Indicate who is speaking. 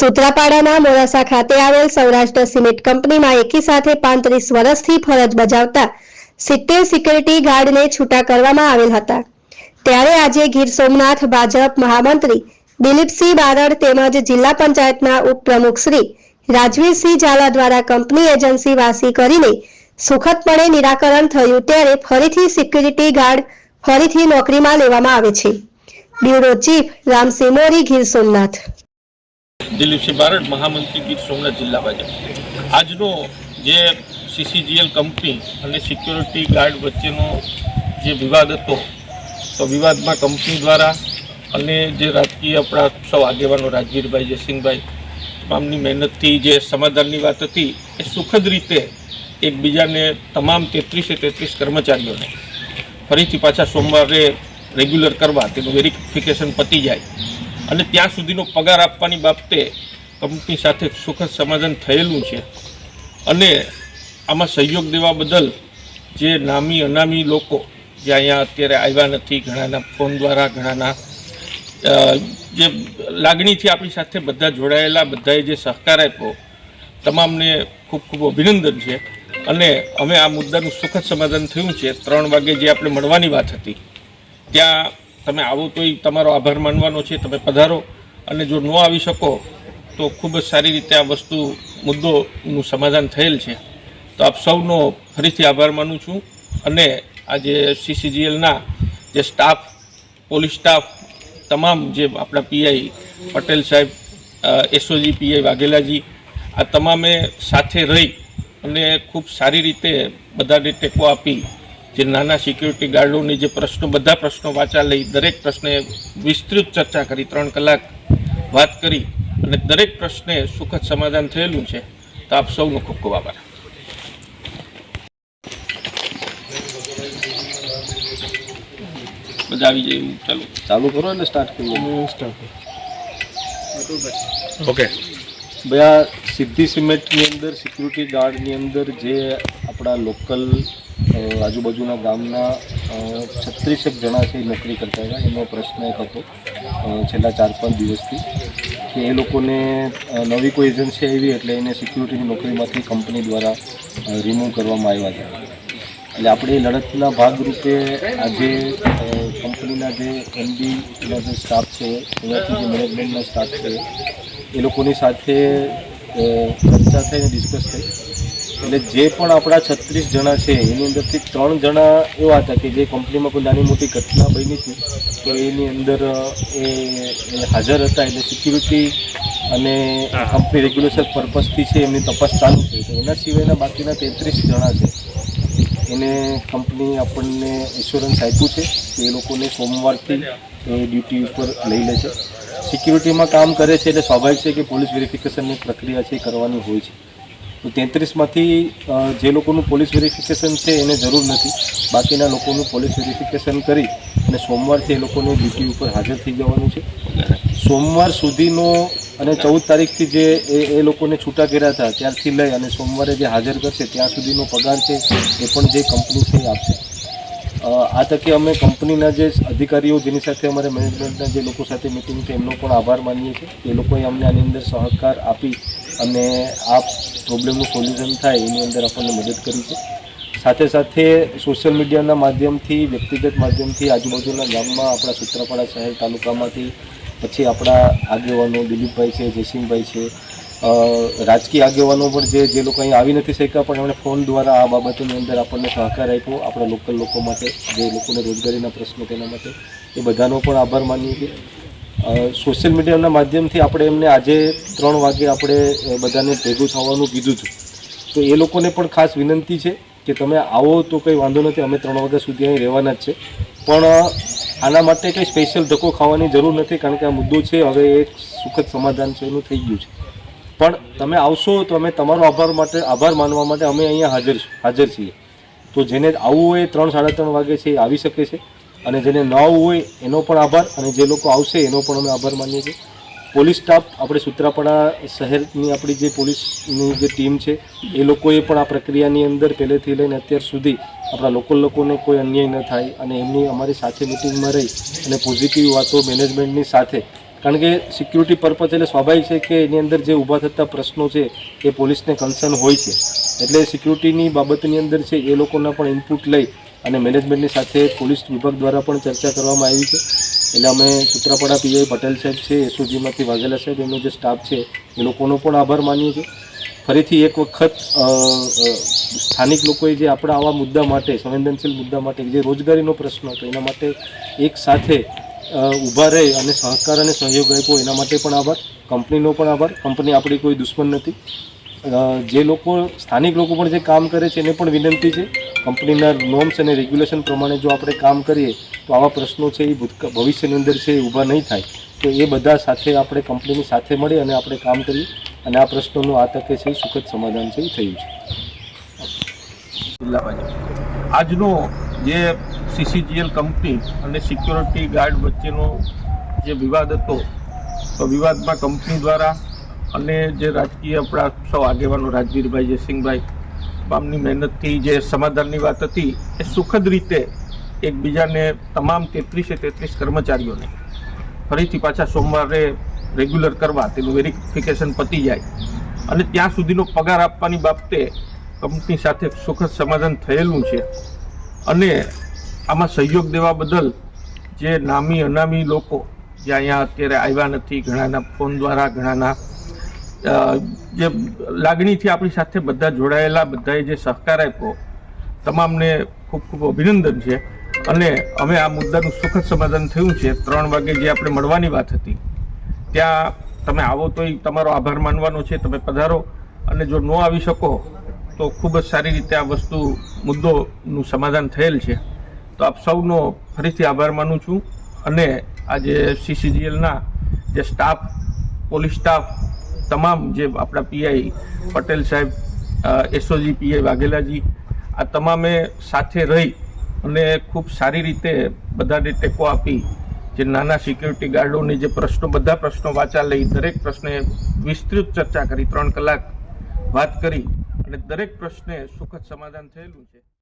Speaker 1: સૂત્રાપાડાના મોડાસા ખાતે આવેલ સૌરાષ્ટ્ર સિમેન્ટ કંપનીમાં એકી સાથે પાંત્રીસ વર્ષથી ફરજ બજાવતા સિત્તેર સિક્યુરિટી ગાર્ડને છૂટા કરવામાં આવેલ હતા. ત્યારે આજે ગીર સોમનાથ ભાજપ મહામંત્રી દિલીપસિંહ બારડ તેમજ જિલ્લા પંચાયતના ઉપપ્રમુખ શ્રી રાજવીરસિંહ ઝાલા દ્વારા કંપની એજન્સી વાસી કરીને સુખદપણે નિરાકરણ થયું ત્યારે ફરીથી સિક્યુરિટી ગાર્ડ ફરીથી નોકરીમાં લેવામાં આવે છે. Bureau chief Ramsinh Mori Gir Somnath.
Speaker 2: Dilipsinh Barad, મહામંત્રી ગીર સોમનાથ જિલ્લા ભાજપ. આજનો જે સીસીજીએલ કંપની અને સિક્યોરિટી ગાર્ડ વચ્ચેનો જે વિવાદ હતો, તો વિવાદમાં કંપની દ્વારા અને જે રાજકીય આપણા સૌ આગેવાનો રાજવીરભાઈ, જયસિંહભાઈ તમામની મહેનતથી જે સમાધાનની વાત હતી, એ સુખદ રીતે એકબીજાને તમામ તેત્રીસે તેત્રીસ કર્મચારીઓને ફરીથી પાછા સોમવારે રેગ્યુલર કરવા, તેનું વેરિફિકેશન પતી જાય. અને ત્યાં સુધીનો પગાર આપવાની બાબતે કંપની સાથે સુખદ સમાધાન થયેલું છે. અને આમાં સહયોગ દેવા બદલ જે નામી, અનામી લોકો જે અહીંયા અત્યારે આવ્યા નથી, ઘણાના ફોન દ્વારા, ઘણાના જે લાગણીથી આપણી સાથે બધા જોડાયેલા, બધાએ જે સહકાર આપ્યો, તમામને ખૂબ ખૂબ અભિનંદન છે. અને અમે આ મુદ્દાનું સુખદ સમાધાન થયું છે. ત્રણ વાગે જે આપણે મળવાની વાત હતી, ત્યાં તમે આવો તોય તમારો આભાર માનવાનો છે, તમે પધારો. અને જો ન આવી શકો, તો ખૂબ જ સારી રીતે આ વસ્તુ મુદ્દોનું સમાધાન થયેલ છે. તો આપ સૌનો ફરીથી આભાર માનું છું. અને આજે સીસીજીએલના જે સ્ટાફ પોલીસ સ્ટાફ તમામ જે આપણા પીઆઈ પટેલ સાહેબ એસઓજી પીઆઈ વાઘેલાજી, આ તમામે સાથે રહી અને ખૂબ સારી રીતે બધાને ટેકો આપી જે નાના સિક્યુરિટી ગાર્ડોની જે પ્રશ્નો બધા પ્રશ્નો વાંચા લઈ દરેક પ્રશ્ને વિસ્તૃત ચર્ચા કરી ત્રણ કલાક વાત કરી અને દરેક પ્રશ્ને સુખદ સમાધાન થયેલું છે. તો આપ સૌનો ખૂબ ખૂબ આભાર. બધા આવી જાય એવું ચાલો.
Speaker 3: ચાલુ કરો એટલે સ્ટાર્ટ કરીએ
Speaker 2: ઓકે
Speaker 3: ભાઈ આ સિદ્ધિ સિમેન્ટની અંદર સિક્યુરિટી ગાર્ડની અંદર જે આપણા લોકલ આજુબાજુના ગામના છત્રીસેક જણા છે નોકરી કરતા હતા. એનો પ્રશ્ન એક હતો છેલ્લા ચાર પાંચ દિવસથી, કે એ લોકોને નવી કોઈ એજન્સી આવી એટલે એને સિક્યુરિટીની નોકરીમાંથી કંપની દ્વારા રિમૂવ કરવામાં આવ્યા હતા એટલે આપણે લડતના ભાગરૂપે આજે કંપનીના જે એમડીના જે સ્ટાફ છે, એનાથી જે મેનેજમેન્ટના સ્ટાફ છે, એ લોકોની સાથે ચર્ચા થઈને ડિસ્કસ થઈ. એટલે જે પણ આપણા છત્રીસ જણા છે એની અંદરથી ત્રણ જણા એવા હતા કે જે કંપનીમાં કોઈ નાની મોટી ઘટના બની હતી તો એની અંદર એ હાજર હતા. એટલે સિક્યુરિટી અને કંપની રેગ્યુલેશન પર્પઝથી છે એમની તપાસ ચાલુ છે તો એના સિવાયના બાકીના તેત્રીસ જણા છે એને કંપની આપણને ઇન્સ્યોરન્સ આપ્યું છે કે એ લોકોને સોમવારથી એ ડ્યુટી ઉપર લઈ લે છે. સિક્યુરિટીમાં કામ કરે છે એટલે સ્વાભાવિક છે કે પોલીસ વેરિફિકેશનની પ્રક્રિયા છે એ કરવાની હોય છે. તો તેત્રીસમાંથી જે લોકોનું પોલીસ વેરિફિકેશન છે એને જરૂર નથી. બાકીના લોકોનું પોલીસ વેરિફિકેશન કરી અને સોમવારથી એ લોકોને ડ્યુટી ઉપર હાજર થઈ જવાનું છે. સોમવાર સુધીનો અને ચૌદ તારીખથી જે એ લોકોને છૂટા કર્યા હતા, ત્યારથી લઈ અને સોમવારે જે હાજર કરશે, ત્યાં સુધીનો પગાર છે, એ પણ જે કંપની છે આપશે. આ તકે અમે કંપનીના જે અધિકારીઓ, જેની સાથે અમારે મેનેજમેન્ટના જે લોકો સાથે મિટિંગ છે, એમનો પણ આભાર માનીએ છીએ. એ લોકોએ અમને આની અંદર સહકાર આપી અને આ પ્રોબ્લેમનું સોલ્યુશન થાય, એની અંદર આપણને મદદ કરી છે. સાથે સાથે સોશિયલ મીડિયાના માધ્યમથી, વ્યક્તિગત માધ્યમથી આજુબાજુના ગામમાં આપણા સૂત્રાપાડા શહેર તાલુકામાંથી પછી આપણા આગેવાનો દિલીપભાઈ છે, જયસિંહભાઈ છે રાજકીય આગેવાનો પણ જે જે લોકો અહીં આવી નથી શક્યા, પણ એમણે ફોન દ્વારા આ બાબતોની અંદર આપણને સહકાર આપ્યો, આપણા લોકલ લોકો માટે, જે લોકોને રોજગારીના પ્રશ્નો તેના માટે. એ બધાનો પણ આભાર માનીએ છીએ. સોશિયલ મીડિયાના માધ્યમથી આપણે એમને આજે ત્રણ વાગે આપણે બધાને ભેગું થવાનું કીધું હતું તો એ લોકોને પણ ખાસ વિનંતી છે કે તમે આવો તો કંઈ વાંધો નથી, અમે ત્રણ વાગ્યા સુધી અહીં રહેવાના જ છે. પણ આના માટે કંઈ સ્પેશિયલ ધક્કો ખાવાની જરૂર નથી, કારણ કે આ મુદ્દો છે, હવે એક સુખદ સમાધાન છે, એનું થઈ ગયું છે. પણ તમે આવશો તો અમે તમારો આભાર માટે, આભાર માનવા માટે અમે અહીંયા હાજર હાજર છીએ. તો જેને આવવું હોય ત્રણ, સાડા ત્રણ વાગે છે એ આવી શકે છે. અને જેને ન હોય એનો પણ આભાર અને જે લોકો આવશે એનો પણ અમે આભાર માનીએ છીએ. પોલીસ સ્ટાફ આપણે સૂત્રાપાડા શહેરની આપણી જે પોલીસની જે ટીમ છે, એ લોકોએ પણ આ પ્રક્રિયાની અંદર પહેલેથી લઈને અત્યાર સુધી આપણા લોકલ લોકોને કોઈ અન્યાય ન થાય અને એમની અમારી સાથે મિટિંગમાં રહી અને પોઝિટિવ વાતો મેનેજમેન્ટની સાથે. કારણ કે સિક્યુરિટી પર્પઝ એટલે સ્વાભાવિક છે કે એની અંદર જે ઊભા થતા પ્રશ્નો છે, એ પોલીસને કન્સર્ન હોય છે. એટલે સિક્યુરિટીની બાબતની અંદર છે, એ લોકોના પણ ઇનપુટ લઈ અને મેનેજમેન્ટની સાથે પોલીસ વિભાગ દ્વારા પણ ચર્ચા કરવામાં આવી છે. એટલે અમે સૂત્રાપાડા પીઆઈ પટેલ સાહેબ છે, એસઓજીમાંથી વાઘેલા સાહેબ, એમનો જે સ્ટાફ છે, એ લોકોનો પણ આભાર માનીએ છીએ. ફરીથી એક વખત સ્થાનિક લોકોએ જે આપણા આવા મુદ્દા માટે, સંવેદનશીલ મુદ્દા માટે, જે રોજગારીનો પ્રશ્ન હતો, એના માટે એક સાથે ઊભા રહી અને સહકાર અને સહયોગ આપ્યો, એના માટે પણ આભાર. કંપનીનો પણ આભાર. કંપની આપણી કોઈ દુશ્મન નથી. જે લોકો, સ્થાનિક લોકો પણ જે કામ કરે છે, એને પણ વિનંતી છે. કંપનીના નોર્મ્સ અને રેગ્યુલેશન પ્રમાણે જો આપણે કામ કરીએ, તો આવા પ્રશ્નો છે એ ભવિષ્યની અંદર છે એ ઊભા નહીં થાય. તો એ બધા સાથે આપણે કંપનીની સાથે મળી અને આપણે કામ કરીએ અને આ પ્રશ્નોનું આ તકે છે સુખદ સમાધાન છે એ થયું છે.
Speaker 2: જિલ્લા ભાજપ આજનો જે સીસીજીએલ કંપની અને સિક્યોરિટી ગાર્ડ વચ્ચેનો જે વિવાદ હતો, તો વિવાદમાં કંપની દ્વારા અને જે રાજકીય આપણા સૌ આગેવાનો રાજવીરભાઈ જયસિંહભાઈ બામની મહેનતથી જે સમાધાનની વાત હતી, એ સુખદ રીતે એકબીજાને તમામ તેત્રીસે તેત્રીસ કર્મચારીઓને ફરીથી પાછા સોમવારે રેગ્યુલર કરવા, તેનું વેરિફિકેશન પતી જાય અને ત્યાં સુધીનો પગાર આપવાની બાબતે કંપની સાથે સુખદ સમાધાન થયેલું છે. અને આમાં સહયોગ દેવા બદલ જે નામી, અનામી લોકો જે અહીંયા અત્યારે આવ્યા નથી, ઘણાના ફોન દ્વારા, ઘણાના જે લાગણીથી આપણી સાથે બધા જોડાયેલા, બધાએ જે સહકાર આપ્યો, તમામને ખૂબ ખૂબ અભિનંદન છે. અને અમે આ મુદ્દાનું સુખદ સમાધાન થયું છે. ત્રણ વાગે જે આપણે મળવાની વાત હતી, ત્યાં તમે આવો તોય તમારો આભાર માનવાનો છે, તમે પધારો. અને જો ન આવી શકો, તો ખૂબ જ સારી રીતે આ વસ્તુ મુદ્દોનું સમાધાન થયેલ છે. તો આપ સૌનો ફરીથી આભાર માનું છું. અને આજે સીસીજીએલના જે સ્ટાફ, પોલીસ સ્ટાફ તમામ જે આપણા પીઆઈ પટેલ સાહેબ એસઓજી પીઆઈ વાઘેલાજી, આ તમામે સાથે રહી અને ખૂબ સારી રીતે બધાને ટેકો આપી જે નાના સિક્યુરિટી ગાર્ડોની જે પ્રશ્નો, બધા પ્રશ્નો વાંચા લઈ, દરેક પ્રશ્ને વિસ્તૃત ચર્ચા કરી, ત્રણ કલાક વાત કરી અને દરેક પ્રશ્ને સુખદ સમાધાન થયેલું છે.